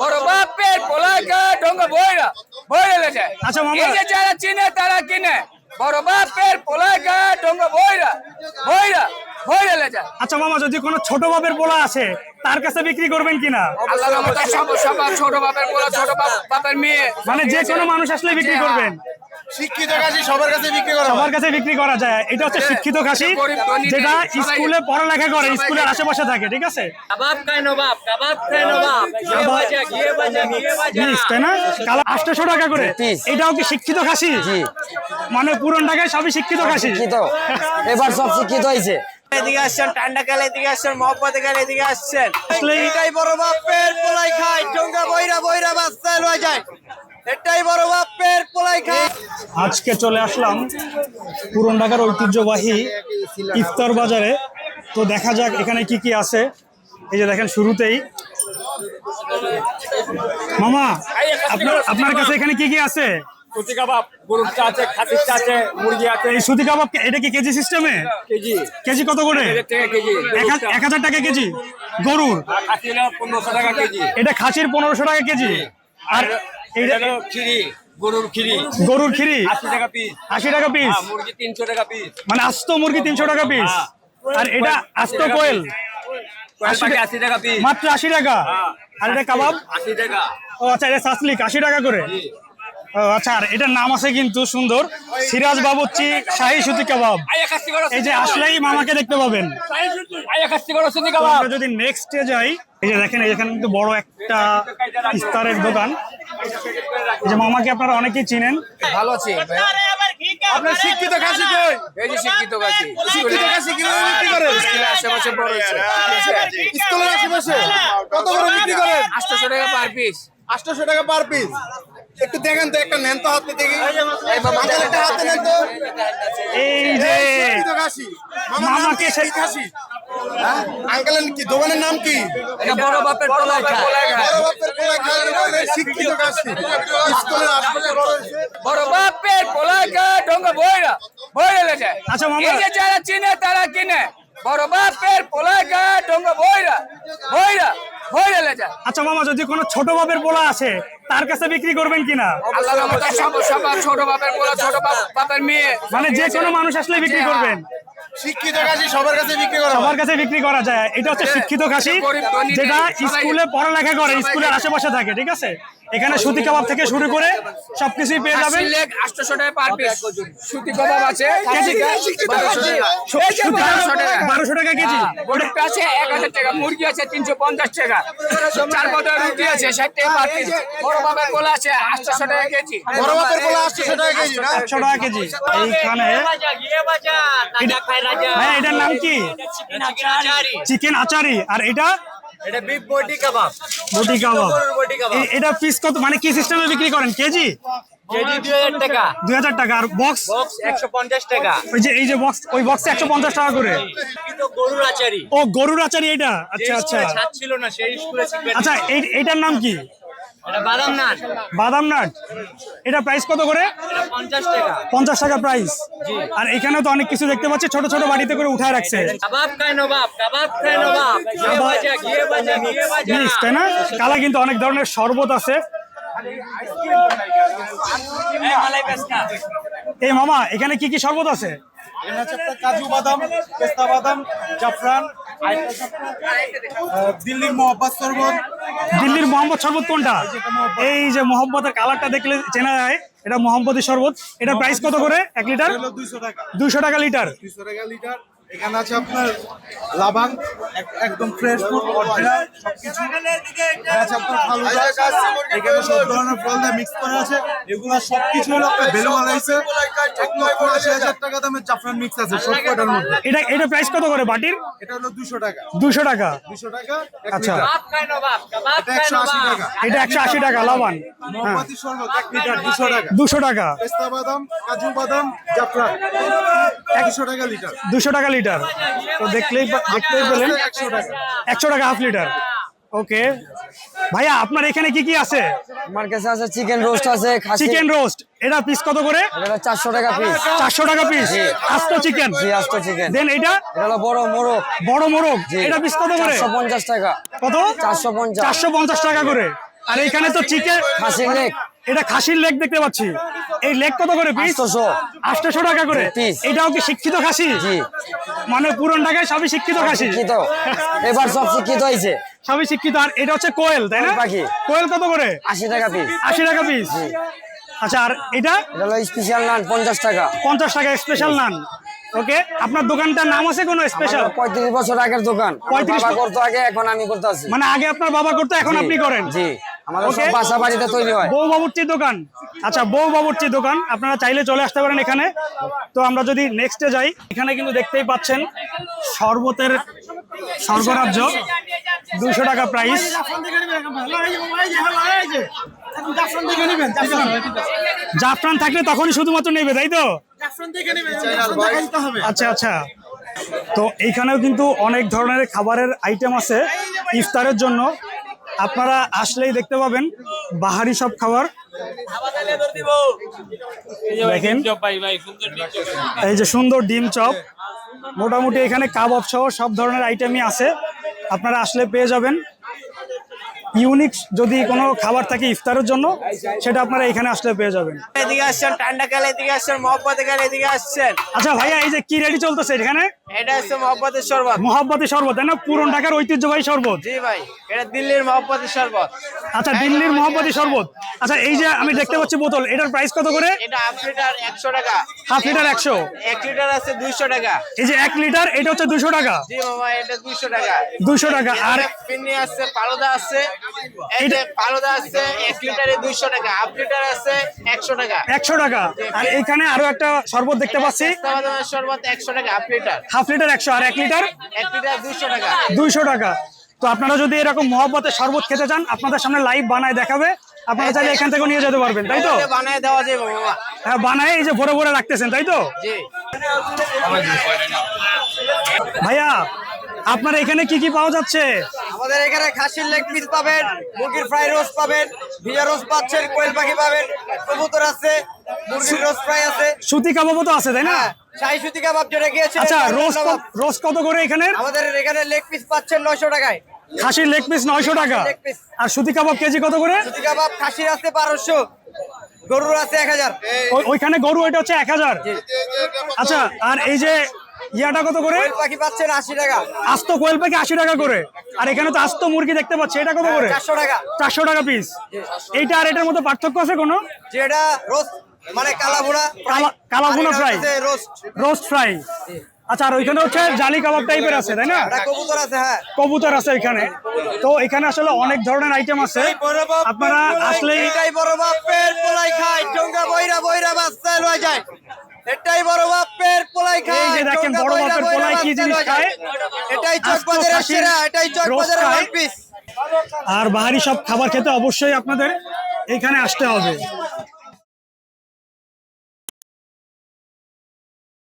বড় বাপের পোলাকা ডঙ্গা বইরা বইরা লেছে আচ্ছা, মামা। এই যে যারা চিনে তারা কিনে। বড় বাপের পোলাকা ডঙ্গা বইরা বইরা বইরা লেছে আচ্ছা মামা যদি কোনো ছোট বাপের পোলা আছে তার কাছে বিক্রি করবেন কিনা? আল্লাহর রহমতে সব সব ছোট বাপের পোলা ছোট বাপ- বাপের মেয়ে। মানে যে কোনো মানুষ আসলে বিক্রি। করবেন। শিক্ষিত কাজী সবার কাছে বিক্রি করা সবার কাছে বিক্রি করা যায়। এটা হচ্ছে শিক্ষিত খাসি যেটা স্কুলে পড়ালেখা করে স্কুলের আশেপাশে থাকে ঠিক আছে? কাবাব খায় নবাব কাবাব খায় নবাব। ঘিয়ে ভাজা ঘিয়ে ভাজা ঘিয়ে ভাজা। পিস তাই না? কালো আটশোশো টাকা করে। এটাও কি শিক্ষিত খাসি? মানে পুরন ঢাকায় সবই শিক্ষিত খাসি। শিক্ষিত। এবার সব শিক্ষিত হয়েছে এদিকে আসছেন ঠান্ডা কালে এদিকে আসছেন মহব্বতে কালে এদিকে আসছেন। এটাই বড় বাপের পোলাই খায় টঙ্গা বইরা বইরা বাচ্চা লয়ে যায়। এটাই বড় বাপের পোলাই খায় আজকে চলে আসলাম পুরন ঢাকার ঐতিহ্যবাহী ইফতার বাজারে। তো দেখা যাক এখানে কি কি আছে। এই যে দেখেন শুরুতেই। মামা আপনার আপনার কাছে এখানে কি কি আছে? সুতি কাবাব গরুর চা আছে খাসির চা আছে মুরগি আছে। এই সুতি কাবাব এটা কি কেজি সিস্টেমে? কেজি। কেজি কত করে? এক টাকা কেজি। এক হাজার- টাকা কেজি। গরুর? পনেরোশো টাকা কেজি। এটা খাসির পনেরোশো টাকা কেজি। আর এটা হলো খিরি গরুর খিরি। গরুর খিরি? আশি টাকা পিস আশি টাকা পিস মুরগি তিনশো টাকা পিস মানে আস্ত মুরগি তিনশো টাকা পিস আর এটা আস্ত কোয়েল? কয়েল আশি টাকা পিস মাত্র আশি টাকা? আর এটা কাবাব? আশি টাকা। ও আচ্ছা এটা সাসলিক আশি টাকা করে? ও আচ্ছা আর এটার নাম আছে কিন্তু সুন্দর সিরাজ বাবুচ্চি শাহী সুতি কাবাব। এই যে আসলেই মামাকে দেখতে পাবেন। যদি নেক্সটে যাই এই যে দেখেন এখানে কিন্তু বড় একটা ইফতারের দোকান। এই যে মামাকে আপনারা অনেকেই চিনেন। ভালো আছি। আপনার শিক্ষিত কাজী কই? এই যে শিক্ষিত গাছি শিক্ষিত কাজী কীভাবে বিক্রি করেন? স্কুলের আশেপাশে বড় হয়েছে। স্কুলের আশেপাশে। কত করে বিক্রি করেন? আটশোশো টাকা পার পিস আটশোশো টাকা পার পিস একটু দেখেন তো একটা নেন তো হাতে দেখি। এই বাবা, আঙ্কেল একটা হাতে নেন তো। এই যে শিক্ষিত কাশি। মামার নাম মামাকে সেই- কাশি? আঙ্কেলের কি দোকানের নাম কি? বড় বাপের পোলায় খায়। বড় বাপের খায় শিক্ষিত স্কুলের বড় হয়েছে বড় বাপের ডঙ্গা বইরা বইরা লেছে। আচ্ছা, মামা। এই যে যারা চিনে তারা কিনে। বড় বাপের ডঙ্গা বইরা বইরা বইরা লেছে। আচ্ছা মামা যদি কোনো ছোট বাপের পোলা আছে তার কাছে বিক্রি করবেন কিনা? আল্লাহর রহমতে সব সবার ছোট বাপের পোলা ছোট বাপ- বাপের মেয়ে। মানে যে কোনো মানুষ আসলে বিক্রি হ্যাঁ। করবেন। শিক্ষিত কাশি সবার কাছে বিক্রি করা সবার কাছে বিক্রি করা যায়। এটা হচ্ছে শিক্ষিত খাসি যেটা স্কুলে পড়ালেখা করে স্কুলের আশেপাশে থাকে ঠিক আছে? এখানে সুতি কাবাব থেকে শুরু করে সবকিছুই পেয়ে যাবেন। লেগ 800 টাকা পার পিস সুতি কাবাব আছে। কেজি বারোশো টাকা। কেজি। হ্যাঁ, আছে এক হাজার টাকা। মুরগি আছে তিনশো পঞ্চাশ টাকা। চার পাতা রুটি আছে টাকা পার পিস বড় বাবার গোলা আছে টাকা কেজি। বড় টাকা কেজি টাকা এইখানে এটার নাম কি? চিকেন আচারি। আর এটা এটা বিফ বডি কাবাব। বডি কাবাব। এটা পিস কত? মানে কি সিস্টেমে বিক্রি করেন? কেজি? কেজি দুই হাজার টাকা। দুই হাজার টাকা। আর বক্স বক্স একশো পঞ্চাশ টাকা। ওই যে এই যে বক্স ওই বক্স একশো পঞ্চাশ টাকা করে। কিন্তু গরুর আচারি। ও গরুর আচারি এটা? আচ্ছা আচ্ছা। ছিল না সেই স্কুলে আচ্ছা এই এইটার নাম কি? বাদাম নাট। এটা প্রাইস কত করে? পঞ্চাশ টাকা। প্রাইস আর এখানে তো অনেক কিছু দেখতে পাচ্ছি ছোট ছোট বাড়িতে করে উঠায় রাখছে। তাই না? কালা কিন্তু অনেক ধরনের শরবত আছে। এই মামা এখানে কি কি শরবত আছে? এখানে কাজু বাদাম পেস্তা বাদাম জাফরান দিল্লির মোহাম্মদ শরবত দিল্লির মোহাম্মদ শরবত কোনটা? এই যে মোহাম্মদের কালারটা দেখলে চেনা যায়। এটা মোহাম্মদের শরবত এটা প্রাইস কত করে? এক লিটার? দুইশো টাকা। দুইশো টাকা লিটার। দুইশো টাকা লিটার। এখানে আছে আপনার লাবাং এক- একদম ফ্রেশ ফুড অরিজিনাল সবকিছু। এখানে আছে আপনার ফালুদা এখানে সব ধরনের ফল দিয়ে মিক্স করা আছে। এগুলো সবকিছু হলো আপনার এক লক্ষ আশি হাজার টাকা দামের জাফরান মিক্স আছে সব কটার মধ্যে। এটা এটা প্রাইস কত করে বাটির? এটা হলো দুশো টাকা। দুশো টাকা? দুশো টাকা আচ্ছা। এটা একশো আশি টাকা। এটা একশো আশি টাকা লাভান মোমবাতি শরবত এক লিটার দুশো টাকা। দুশো টাকা। পেস্তা বাদাম কাজু বাদাম জাফরান। একশো টাকা লিটার। দুশো টাকা লিটার তো দেখলেই দেখতেই পেলেন একশো টাকা হাফ লিটার। ওকে। ভাইয়া আপনার এখানে কি কি আছে? আমার কাছে আছে চিকেন রোস্ট আছে চিকেন রোস্ট। এটা পিস কত করে? এটা চারশো টাকা পিস চারশো টাকা পিস আস্ত চিকেন। জি আস্ত চিকেন। দেন এটা। এটা হলো বড় মোরগ। বড় মোরগ। এটা পিস কত করে? চারশো পঞ্চাশ টাকা। কত? চারশো পঞ্চাশ। চারশো পঞ্চাশ টাকা করে। আর এখানে তো চিকেন খাসির লেগ এটা খাসির লেগ দেখতে পাচ্ছি। এই লেগ কত করে পিস? আটশোশো। টাকা করে। এটাও কি শিক্ষিত খাসি? মানে পুরন ঢাকায় সবই শিক্ষিত খাসি। এবার সব শিক্ষিত হয়েছে। সবই শিক্ষিত। আর এটা হচ্ছে কোয়েল তাই না? কোয়েল পাখি। কোয়েল কত করে? আশি টাকা পিস। আশি টাকা পিস। আচ্ছা আর এটা? এটা স্পেশাল নান পঞ্চাশ টাকা। পঞ্চাশ টাকা স্পেশাল নান ওকে আপনার দোকানটার নাম আছে কোনো স্পেশাল পঁয়ত্রিশ বছর আগের দোকান। আমার 35 বাবা করতো আগে এখন আমি করতে মানে আগে আপনার বাবা করতো এখন আপনি করেন? জি। আমাদের সব. বাসা বাড়িতে তৈরি হয়। বউ বাবুর্চির দোকান। আচ্ছা বউ বাবুর্চির দোকান। আপনারা চাইলে চলে আসতে পারেন এখানে। তো আমরা যদি নেক্সটে যাই এখানে কিন্তু দেখতেই পাচ্ছেন শরবতের স্বর্গরাজ্য। দুশো টাকা প্রাইস জাফরান থাকলে তখনই শুধুমাত্র নেবে তাই তো? আচ্ছা আচ্ছা। তো এইখানেও কিন্তু অনেক ধরনের খাবারের আইটেম আছে ইফতারের জন্য। আপনারা আসলেই দেখতে পাবেন বাহারি সব খাবার। দেখেন। এই যে সুন্দর ডিম চপ। মোটামুটি এখানে কাবাব সহ সব ধরনের আইটেমই আছে। আপনারা আসলে পেয়ে যাবেন। ইউনিক যদি কোনো খাবার থাকে ইফতারের জন্য সেটা আপনারা এখানে আসলে পেয়ে যাবেন। এদিকে আসছেন ঠান্ডা কালে এদিকে আসছেন মহব্বতে কালে এদিকে আসছেন। আচ্ছা ভাইয়া এই যে কি রেডি চলতেছে এখানে? এটা হচ্ছে মহব্বতের শরবত। মোহাব্বতী শরবত তাই না? পুরন ঢাকার ঐতিহ্যবাহী শরবত। জি ভাই এটা দিল্লির মহব্বতের শরবত। আচ্ছা দিল্লির মোহাম্মদী শরবত। আচ্ছা এই যে আমি দেখতে পাচ্ছি বোতল এটার প্রাইস কত করে? এটা হাফ লিটার একশো টাকা। হাফ লিটার একশো। এক লিটার আছে দুইশো টাকা। এই যে এক লিটার এটা হচ্ছে দুশো টাকা। জি মামা এটা দুইশো টাকা। দুশো টাকা আর পিন্নি আছে পালোদা আছে। এই যে আছে এক লিটারে দুইশো টাকা হাফ লিটার আছে একশো টাকা। একশো টাকা। আর এখানে আরও একটা শরবত দেখতে পাচ্ছি। শরবত একশো টাকা হাফ লিটার। হাফ লিটার একশো আর এক লিটার? এক লিটার দুইশো টাকা। দুইশো টাকা। তো আপনারা যদি এরকম মহব্বতের শরবত খেতে চান আপনাদের সামনে লাইভ বানায় দেখাবে। আপনারা চাইলে এখান থেকে নিয়ে যেতে পারবেন তাই তো? বানায় দেওয়া যাবে হ্যাঁ বানায় এই যে ভরে ভরে রাখতেছেন তাই তো? জি। ভাইয়া আপনার এখানে কি কি পাওয়া যাচ্ছে? আমাদের এখানে খাসির লেগ পিস পাবেন মুরগির ফ্রাই রোস্ট পাবেন ভিজা রোস্ট পাচ্ছেন কোয়েল পাখি পাবেন কবুতর আছে মুরগির রোস্ট ফ্রাই আছে। সুতি কাবাবও তো আছে তাই না? হ্যাঁ শাহী সুতি কাবাব যেটা গিয়েছে আচ্ছা কত করে এখানে আমাদের এখানে লেগ পিস পাচ্ছেন নয়শো টাকায়। খাসির লেগ পিস নয়শো টাকা। আর সুতি কাবাব কেজি কত করে? সুতি কাবাব খাসির আছে গরুর আছে এক হাজার। ওইখানে গরু এটা হচ্ছে এক হাজার। আচ্ছা আর এই যে ইয়াটা কত করে? পাখি পাচ্ছেন আশি টাকা। আস্ত কোয়েল পাখি আশি টাকা করে। আর এখানে তো আস্ত মুরগি দেখতে পাচ্ছি এটা কত করে? চারশো টাকা। চারশো টাকা পিস এইটা আর এটার মধ্যে পার্থক্য আছে কোনো? যেটা রোস্ট মানে কালাভুনা কালা- কালাভুনা fry। রোস্ট রোস্ট ফ্রাই আচ্ছা আর ওইখানে হচ্ছে জালি কাবাব টাইপের আছে তাই না? কবুতর আছে হ্যাঁ। কবুতর আছে এখানে। তো এখানে আসলে অনেক ধরনের আইটেম আছে। আপনারা আসলেই এটাই বড় বাপের পোলাই খায়। টঙ্গা বইরা বইরা বাচ্চা লয়ে যায়। এটাই বড় পোলাই খায় এই যে দেখেন বড় পোলাই কি জিনিস খায়? এটাই আস্ত চকবাজারের সেরা এটাই roast চকবাজারের খায়। ওয়ান পিস আর বাহারি সব খাবার খেতে অবশ্যই আপনাদের এখানে আসতে হবে